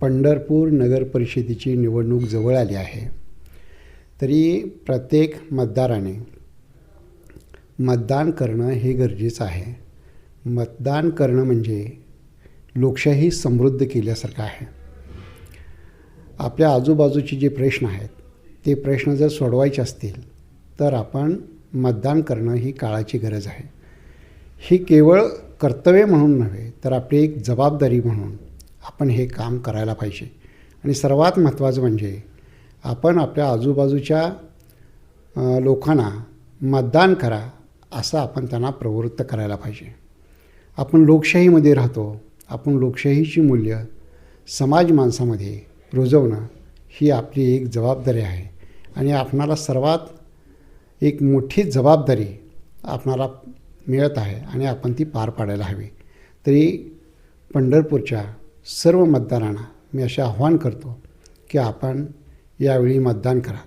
पंढरपूर नगरपरिषदेची निवडणूक जवळ आली आहे. तरी प्रत्येक मतदाराने मतदान करणं हे गरजेचं आहे. मतदान करणं म्हणजे लोकशाही समृद्ध केल्यासारखं आहे. आपल्या आजूबाजूचे जे प्रश्न आहेत ते प्रश्न जर सोडवायचे असतील तर आपण मतदान करणं ही काळाची गरज आहे. ही केवळ कर्तव्य म्हणून नव्हे तर आपली एक जबाबदारी म्हणून आपण हे काम करायला पाहिजे. आणि सर्वात महत्त्वाचं म्हणजे आपण आपल्या आजूबाजूच्या लोकांना मतदान करा असं आपण त्यांना प्रवृत्त करायला पाहिजे. आपण लोकशाहीमध्ये राहतो आपण लोकशाहीची मूल्य समाज माणसामध्ये रुजवणं ही आपली एक जबाबदारी आहे. आणि आपणाला सर्वात एक मोठी जबाबदारी आपणाला मिळत आहे आणि आपण ती पार पाडायला हवी. तरी पंढरपूरच्या सर्व मतदारांना मी असे आव्हान करतो की आपण यावेळी मतदान करा.